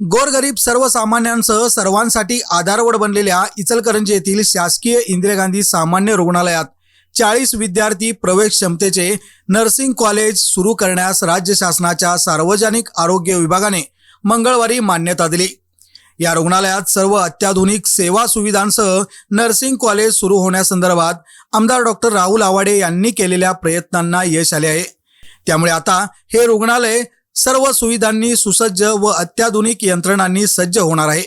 गोरगरीब सर्वसामान्यांसह सर्वांसाठी आधारवड बनलेल्या इचलकरंजी येथील शासकीय इंदिरा गांधी सामान्य रुग्णालयात चाळीस विद्यार्थी प्रवेश क्षमतेचे नर्सिंग कॉलेज सुरू करण्यास राज्य शासनाच्या सार्वजनिक आरोग्य विभागाने मंगळवारी मान्यता दिली. या रुग्णालयात सर्व अत्याधुनिक सेवा सुविधांसह नर्सिंग कॉलेज सुरू होण्यासंदर्भात आमदार डॉक्टर राहुल आवाडे यांनी केलेल्या प्रयत्नांना यश आले आहे. त्यामुळे आता हे रुग्णालय सर्व सुविधांनी सुसज्ज व अत्याधुनिक यंत्रणांनी सज्ज होणार आहे.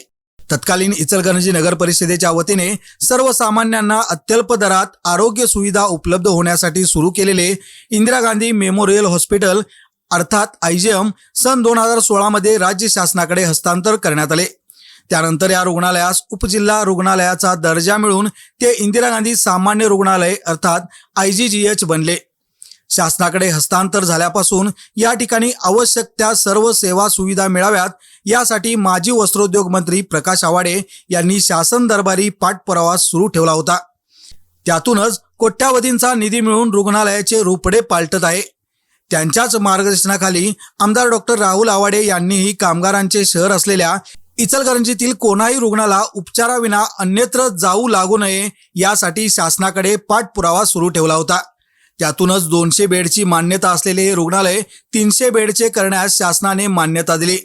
तत्कालीन इचलकरंजी नगर परिषदेच्या वतीने सर्वसामान्यांना अत्यल्प दरात आरोग्य सुविधा उपलब्ध होण्यासाठी सुरू केलेले इंदिरा गांधी मेमोरियल हॉस्पिटल अर्थात आयजीएम सन दोन हजार सोळामध्ये राज्य शासनाकडे हस्तांतर करण्यात आले. त्यानंतर या रुग्णालयास उपजिल्हा रुग्णालयाचा दर्जा मिळून ते इंदिरा गांधी सामान्य रुग्णालय अर्थात आय जी जी एच बनले. शासनाकडे हस्तांतर झाल्यापासून या ठिकाणी आवश्यक त्या सर्व सेवा सुविधा मिळाव्यात. यासाठी माजी वस्त्रोद्योग मंत्री प्रकाश आवाडे यांनी शासन दरबारी पाठपुरावा सुरू ठेवला होता. त्यातूनच कोट्यावधींचा निधी मिळून रुग्णालयाचे रूपडे पालटत आहे. त्यांच्याच मार्गदर्शनाखाली आमदार डॉक्टर राहुल आवाडे यांनीही कामगारांचे शहर असलेल्या इचलकरंजीतील कोणाही रुग्णाला उपचाराविना अन्यत्र जाऊ लागू नये यासाठी शासनाकडे पाठपुरावा सुरू ठेवला होता. त्यातूनच दोनशे बेडची मान्यता असलेले हे रुग्णालय तीनशे बेडचे करण्यास शासनाने मान्यता दिली.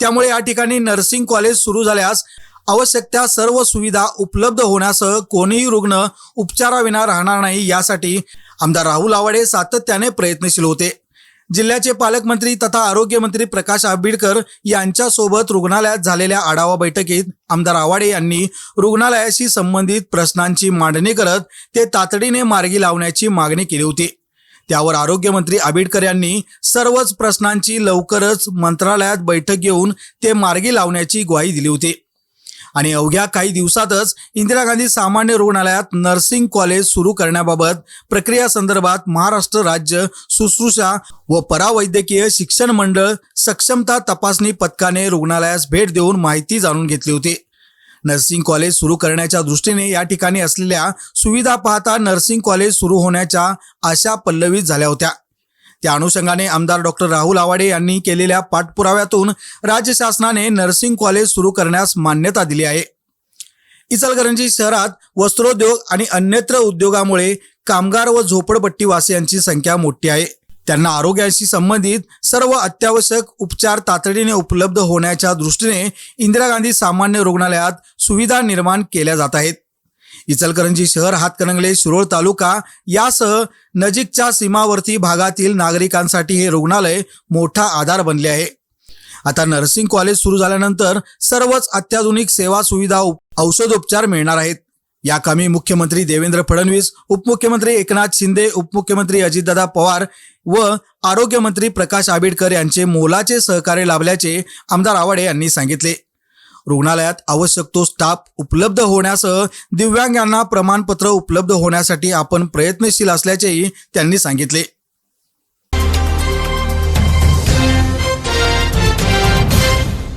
त्यामुळे या ठिकाणी नर्सिंग कॉलेज सुरू झाल्यास आवश्यक त्या सर्व सुविधा उपलब्ध होण्यासह कोणीही रुग्ण उपचाराविना राहणार नाही यासाठी आमदार राहुल आवाडे सातत्याने प्रयत्नशील होते. जिल्ह्याचे पालकमंत्री तथा आरोग्यमंत्री प्रकाश आंबेडकर यांच्यासोबत रुग्णालयात झालेल्या आढावा बैठकीत आमदार आवाडे यांनी रुग्णालयाशी संबंधित प्रश्नांची मांडणी करत ते तातडीने मार्गी लावण्याची मागणी केली होती. त्यावर आरोग्यमंत्री आंबेडकर यांनी सर्वच प्रश्नांची लवकरच मंत्रालयात बैठक घेऊन ते मार्गी लावण्याची ग्वाही दिली होती. आणि अवघ्या काही दिवसातच इंदिरा गांधी सामान्य रुग्णालयात नर्सिंग कॉलेज सुरू करण्याबाबत प्रक्रिया संदर्भात महाराष्ट्र राज्य शुश्रूषा व परावैद्यकीय शिक्षण मंडळ सक्षमता तपासणी पथकाने रुग्णालयास भेट देऊन माहिती जाणून घेतली होती. नर्सिंग कॉलेज सुरू करण्याच्या दृष्टीने या ठिकाणी असलेल्या सुविधा पाहता नर्सिंग कॉलेज सुरू होण्याच्या आशा पल्लवित झाल्या होत्या. त्या अनुषंगाने आमदार डॉक्टर राहुल आवाडे यांनी केलेल्या पाठपुराव्यातून राज्य शासनाने नर्सिंग कॉलेज सुरू करण्यास मान्यता दिली आहे. इचलकरंजी शहरात वस्त्रोद्योग आणि अन्यत्र उद्योगामुळे कामगार व झोपडपट्टीवासियांची संख्या मोठी आहे. त्यांना आरोग्याशी संबंधित सर्व अत्यावश्यक उपचार तातडीने उपलब्ध होण्याच्या दृष्टीने इंदिरा गांधी सामान्य रुग्णालयात सुविधा निर्माण केल्या जात आहेत. इचलकरंजी शहर हातकणंगले शिरोळ तालुका यासह नजीकच्या सीमावर्ती भागातील नागरिकांसाठी हे रुग्णालय मोठा आधार बनले आहे. आता नर्सिंग कॉलेज सुरू झाल्यानंतर सर्वच अत्याधुनिक सेवा सुविधा औषधोपचार मिळणार आहेत. या कामी मुख्यमंत्री देवेंद्र फडणवीस उपमुख्यमंत्री एकनाथ शिंदे उपमुख्यमंत्री अजितदादा पवार व आरोग्यमंत्री प्रकाश आंबेडकर यांचे मोलाचे सहकार्य लाभल्याचे आमदार आवाडे यांनी सांगितले. रुग्णालयात आवश्यक तो स्टाफ उपलब्ध होण्यासह दिव्यांगांना प्रमाणपत्र उपलब्ध होण्यासाठी आपण प्रयत्नशील असल्याचेही त्यांनी सांगितले.